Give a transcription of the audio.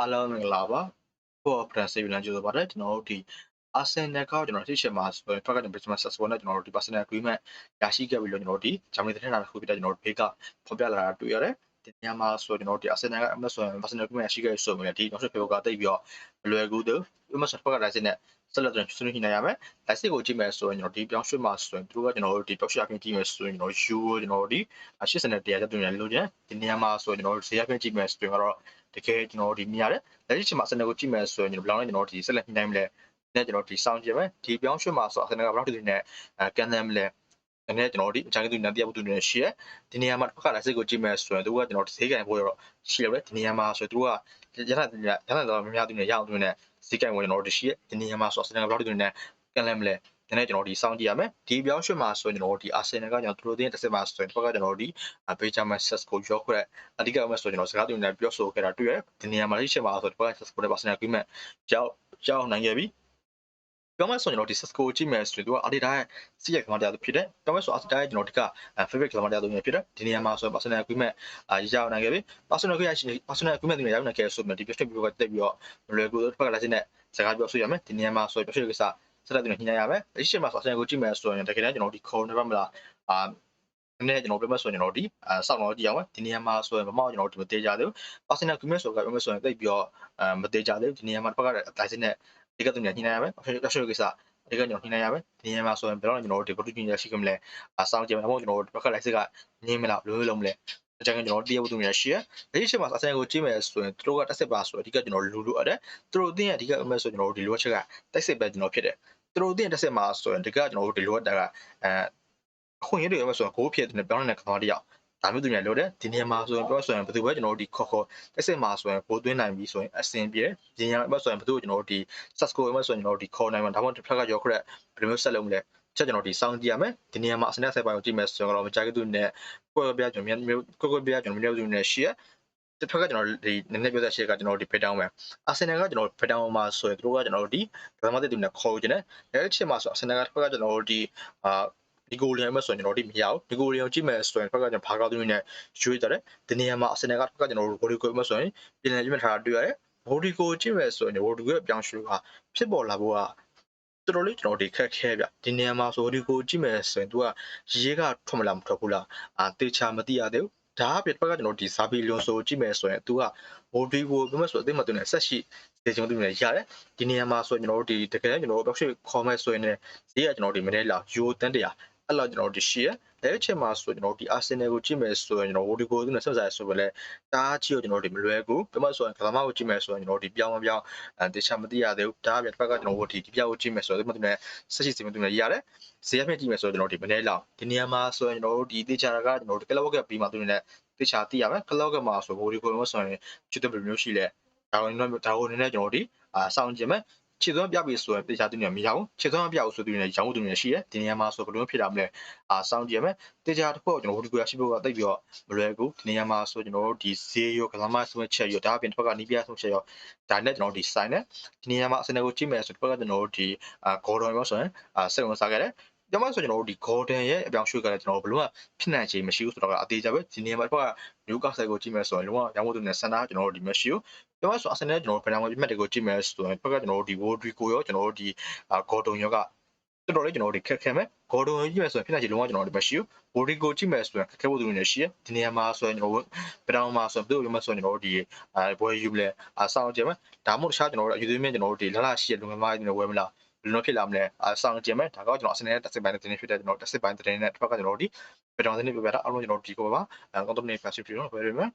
အားလုံးမင်္ဂလာပါဖို့ဖရန်စီဗီလန်ကျိုးပါတယ်ကျွန်တော်တို့ဒီ Arsenal ကကျွန်တော်ထိချင်မှာဆိုရင် target business successful နဲ့ကျွန်တော်တို့ဒီ personal agreement ရရှိခဲ့ပြီလို့ကျွန်တော်တို့ဒီ Germany သတင်းစာတစ်ခုပြတဲ့ကျွန်တော်တို့ဘေးကဖော်ပြလာတာတွေ့ရတယ် ဒီနေရာမှာဆိုကျွန်တော်တို့ဒီ Arsenal ကအမဆိုရင် personal agreement ရရှိခဲ့ဆိုရင်ဒီနောက်ဆက်ဖေကတိတ်ပြီးတော့မလွယ်ကူသေးဘူးအမဆိုဖက်က license နဲ့ဆက်လက်ကျွန်တော်ဆွေးနွေးနေရမယ် license ကိုကြည့်မယ်ဆိုရင်ကျွန်တော်ဒီပြောင်းရွှေ့မှာဆိုရင်သူတို့ကကျွန်တော်တို့ဒီပြောင်းရွှေ့အပြင်ကြည့်မယ်ဆိုရင်ကျွန်တော် euro ကျွန်တော်တို့ဒီ80နဲ့100တက်တူနေလို့ကျန်ဒီနေရာမှာဆိုရင်ကျွန်တော်တို့ဈေးအပြင်ကြည့်မယ်ဆိုရင်ကတော့တကယ်ကျွန်တော်တို့ဒီမြင်ရတယ်လက်ရှိချိန်မှာ Arsenal ကိုကြည့်မယ်ဆိုရင်ကျွန်တော်ဘယ်လောက်နဲ့ကျွန်တော်တို့ဒီဆက်လက်ညှိနှိုင်းမလဲနဲ့ကျွန်တော်ဒီစောင့်ကြည့်မယ်ဒီပြောင်းရွှေ့မှာဆို Arsenal ကဘယ်လောက်တူနေအဲကန်တယ်မလဲ နည်းနည်းကျွန်တော်တို့ဒီအချောင်းတူနန်တရားတူနေရှိရဒီနေရာမှာတစ်ခါလာစိတ်ကိုကြည့်မယ်ဆိုရင်သူကကျွန်တော်ဈေးကန်ဖို့ရတော့ရှိရတယ်ဒီနေရာမှာဆိုသူကရထရထတော့များများတူနေရအောင်တူနေဈေးကန်ဝင်ကျွန်တော်တို့ရှိရဒီနေရာမှာဆို Arsenal ကဘယ်လောက်တူနေကန်တယ်မလဲနည်းနည်းကျွန်တော်ဒီစောင့်ကြည့်ရမယ်ဒီပြောင်းရွှေ့မှာဆိုရင်ကျွန်တော်ဒီ Arsenal ကကျွန်တော်သူတို့တင်းတစ်စက်မှာဆိုရင်တစ်ခါကကျွန်တော်ဒီ Benjamin Sesko ရောခွဲအဓိကအမှဆိုကျွန်တော်စကားတူနေပြောဆိုခဲ့တာတွေ့ရဒီနေရာမှာလိရှိမှာဆိုတစ်ခါ Sesko နဲ့ Arsenal agreement ကြောက်ကြောက်နိုင်ခဲ့ပြီ ပြောမှဆိုရင်တော့ဒီ Cisco ကြည့်မယ်ဆိုရင်သူက Adidas ရဲ့စီးရကမတရားသူဖြစ်တယ်။ပြောမှဆို Adidas ရဲ့ကျွန်တော်ဒီက favorite ကမတရားသူဖြစ်တယ်။ဒီနေရာမှာဆိုရင် personal agreement အာရောက်နိုင်ခဲ့ပြီ။ personal agreement ရှိ personal agreement တွေရောက်နိုင်ခဲ့ဆိုမှဒီ page ပြီးတော့တက်ပြီးတော့မလွယ်ကူတော့တစ်ခါလာချင်းနဲ့စကားပြောဆိုရမယ်။ဒီနေရာမှာဆိုရင် page ကိစ္စဆက်လက်တင်ညှိနှိုင်းရမယ်။ဒီချိန်မှာ personal ကိုကြည့်မယ်ဆိုရင်တကယ်တမ်းကျွန်တော်ဒီ call နဲ့မလားအာနည်းနည်းကျွန်တော်ပြောမှဆိုရင်ကျွန်တော်ဒီအဆောက်တော့ကြည့်အောင်ဒီနေရာမှာဆိုရင်မမောက်ကျွန်တော်ဒီမသေးကြသေးဘူး personal agreement ဆိုတော့ပြောမှဆိုရင်တိတ်ပြီးတော့အဲမသေးကြသေးဘူးဒီနေရာမှာတစ်ခါက license နဲ့ ဒီကတူညာညှိနှိုင်းရမယ် page ကိစ္စဒီကကျွန်တော်နှိမ့်နိုင်ရမယ်ဒီနေရာမှာဆိုရင်ဘယ်တော့ကျွန်တော်တို့ဒီ product ညရှိကမလဲအဆောင်ကြည့်မယ်အမို့ကျွန်တော်တို့ဘက်ကလိုက်စစ်ကငင်းမလားဘယ်လိုလုပ်မလဲအကြံကျွန်တော်တရားဝတ္ထုများရှိရဒီချိန်မှာအဆိုင်ကိုကြည့်မယ်ဆိုရင်တို့ကတက်စစ်ပါဆိုအဓိကကျွန်တော်လူလူအပ်တယ်သူတို့အသိအဓိကအမဲ့ဆိုကျွန်တော်တို့ဒီလိုချက်ကတက်စစ်ပဲကျွန်တော်ဖြစ်တယ်သူတို့အသိတက်စစ်မှာဆိုရင်ဒီကကျွန်တော်တို့ဒီလိုအပ်တာကအဲခွင့်ရတွေအမဲ့ဆိုရင်ကိုဖြစ်တဲ့ပြောင်းနေတဲ့ခမောင်းတယောက် ဒါမျိုးသူများလို့တယ်ဒီနေရာမှာဆိုရင်ပြောဆိုရင်ဘယ်သူပဲကျွန်တော်တို့ဒီခေါ်ခေါ်တက်စစ်မှာဆိုရင်ဘိုးသွင်းနိုင်ပြီဆိုရင်အဆင်ပြေတယ်ဒီနေရာမှာဆိုရင်ဘယ်သူကျွန်တော်တို့ဒီ Sasco မှာဆိုရင်ကျွန်တော်တို့ဒီခေါ်နိုင်မှာဒါမှမဟုတ်တစ်ဖက်ကရောခရက်ဘယ်လိုမျိုးဆက်လုပ်မလဲချက်ကျွန်တော်ဒီစောင်းကြည့်ရမယ်ဒီနေရာမှာအစနဲ့ဆက်ပိုင်းကိုကြည့်မယ်ဆိုရင်တော့မကြိုက်သူနဲ့ကိုယ်ပြကျွန်တော်မြန်ကိုယ်ပြကျွန်တော်မြန်သူနဲ့ရှေ့တစ်ဖက်ကကျွန်တော်ဒီနည်းနည်းပြောတဲ့ရှေ့ကကျွန်တော်ဒီဖက်တောင်းမယ်အာဆင်နယ်ကကျွန်တော်ဖက်တောင်းမှာဆိုရင်တို့ကကျွန်တော်ဒီဘယ်မှာတည်းသူနဲ့ခေါ်ကြတယ်အဲဒီချိန်မှာဆိုအာဆင်နယ်ကတစ်ဖက်ကကျွန်တော်ဒီအာ ဒီဂိုလီယံမဲ့ဆိုရင်ကျွန်တော်ဒီမရဘူးဒီဂိုလီယံကြည့်မယ်ဆိုရင်ဖက်ကကျွန်တော်ဘာကောက်သူနဲ့ရွှေ့ကြတယ်ဒီနေရာမှာအာဆင်နယ်ကတစ်ဖက်ကကျွန်တော်တို့ဂိုလီကိုမဲ့ဆိုရင်ပြင်နေကြည့်ထားတာတွေ့ရတယ်ဝိုဒီကိုကြည့်မယ်ဆိုရင်ဝိုဒီကိုရဲ့ပြောင်းရွှေ့ကဖြစ်ပေါ်လာဖို့ကတော်တော်လေးကျွန်တော်ဒီခက်ခဲဗျဒီနေရာမှာဆိုဝိုဒီကိုကြည့်မယ်ဆိုရင် तू ကရေးကထွက်မလားမထွက်ဘူးလားအာတေချာမသိရသေးဘူးဒါအပြစ်ဘက်ကကျွန်တော်ဒီဇာဘီလွန်ဆိုကြည့်မယ်ဆိုရင် तू ကဝိုဒီကိုပြောမယ်ဆိုအသိမတူနဲ့ဆက်ရှိဒီကျွန်တော်တို့နေရတယ်ဒီနေရာမှာဆိုရင်ကျွန်တော်တို့ဒီတကယ်ကျွန်တော်တို့ပြောက်ရှိခေါ်မဲ့ဆိုရင်လည်းဈေးကကျွန်တော်ဒီမနေ့လာယူတန်တရာ အဲ့လောက်ကျွန်တော်တို့ရှိရအဲ့ချိန်မှာဆိုကျွန်တော်ဒီ Arsenal ကိုကြည့်မယ်ဆိုရင်ကျွန်တော် Wodigo သူနဲ့ဆက်စားဆိုပဲလေတားချီကိုကျွန်တော်ဒီမလွယ်ကူပြမဆိုရင်ကစားမကိုကြည့်မယ်ဆိုရင်ကျွန်တော်ဒီပြောင်းမပြောင်းအဲတခြားမသိရသေးဘူးဒါအပြင်တစ်ဖက်ကကျွန်တော်တို့ဒီဒီပြောင်းကိုကြည့်မယ်ဆိုတော့ဒီမှာသူနဲ့ဆက်ရှိစီမသူနဲ့ရတယ်ဈေးအဖြစ်ကြည့်မယ်ဆိုတော့ကျွန်တော်ဒီမနေ့လောက်ဒီနေရာမှာဆိုရင်ကျွန်တော်တို့ဒီတေချာကကျွန်တော်တို့ကလောက်ကပြီးမှသူနဲ့တေချာသိရမယ်ကလောက်ကမှာဆို Wodigo လို့ဆိုရင်ချစ်တဲ့ဘယ်မျိုးရှိလဲဒါဝင်တော့ဒါဝင်နေကျွန်တော်ဒီအာစောင့်ကြည့်မယ် ခြေသွမ်းပြပြီဆိုရင်တေချာသူနေမရဘူးခြေသွမ်းမပြဘူးဆိုသူနေရောင်းသူနေရှိတယ်ဒီနေရာမှာဆိုဘယ်လိုဖြစ်တာမလဲအာစောင့်ကြည့်ရမယ်တေချာတစ်ခုကျွန်တော်ဟိုဒီကွာရှိဖို့ကတိတ်ပြီးတော့မလွယ်ဘူးဒီနေရာမှာဆိုကျွန်တော်တို့ဒီဈေးရောကစားမဆွဲချက်ရောဒါအပြင်တစ်ဖက်ကနီးပြဆွဲချက်ရောဒါနဲ့ကျွန်တော်တို့ဒီ sign နဲ့ဒီနေရာမှာအစနေကိုကြည့်မယ်ဆိုတစ်ဖက်ကကျွန်တော်တို့ဒီအာ Gordon ရောဆိုရင်အာစက်ဝင်စားခဲ့တယ် ကျွန်မဆိုကျွန်တော်တို့ဒီ Gordon ရဲ့အပြောင်းရွှေ့ကလည်းကျွန်တော်ဘယ်လိုမှဖြစ်နိုင်ချေမရှိဘူးဆိုတော့အသေးချာပဲဒီနေရာမှာတစ်ဖက်က Newcastle ကိုကြည့်မယ်ဆိုရင်လုံးဝရောင်းဖို့သူနဲ့ဆန္ဒကျွန်တော်တို့ဒီမရှိဘူးကျွန်တော်ဆိုအစနေကျွန်တော်ဘယ်တော့မှပြတ်တွေကိုကြည့်မယ်ဆိုရင်ဘက်ကကျွန်တော်တို့ဒီ Rodrigo ရောကျွန်တော်တို့ဒီအာ Gordon ရောကတော်တော်လေးကျွန်တော်တို့ခက်ခဲမယ်ဂေါ်ဒွန်ကြည့်မယ်ဆိုရင်ဖြစ်နိုင်ချေလုံးဝကျွန်တော်တို့မရှိဘူးဘိုဒီကိုကြည့်မယ်ဆိုရင်ခက်ခဲဖို့သူတွေရှိရဒီနေရာမှာဆိုရင်ကျွန်တော်တို့ပတောင်မှာဆိုရင်ဘယ်လိုမှဆိုရင်ကျွန်တော်တို့ဒီအဲဘွယ်ယူလဲအဆောင်ကြည့်မယ်ဒါမှမဟုတ်တခြားကျွန်တော်တို့အယူသွင်းမြင့်ကျွန်တော်တို့ဒီလလရှိရလုံငန်းမိုင်းတွေဝယ်မလား ဘယ်လိုဖြစ်လာမလဲအဆောင်ကြည့်မယ်ဒါကကျွန်တော်အစနေတက်စစ်ပိုင်းတဲ့တင်ဖြစ်တဲ့ကျွန်တော်တက်စစ်ပိုင်းတဲ့နဲ့တစ်ဖက်ကကျွန်တော်တို့ဒီပတောင်စနစ်ပြပြတာအားလုံးကျွန်တော်ဒီကိုပါအဲ content နဲ့ passive တွေတော့ဝယ်ရမယ်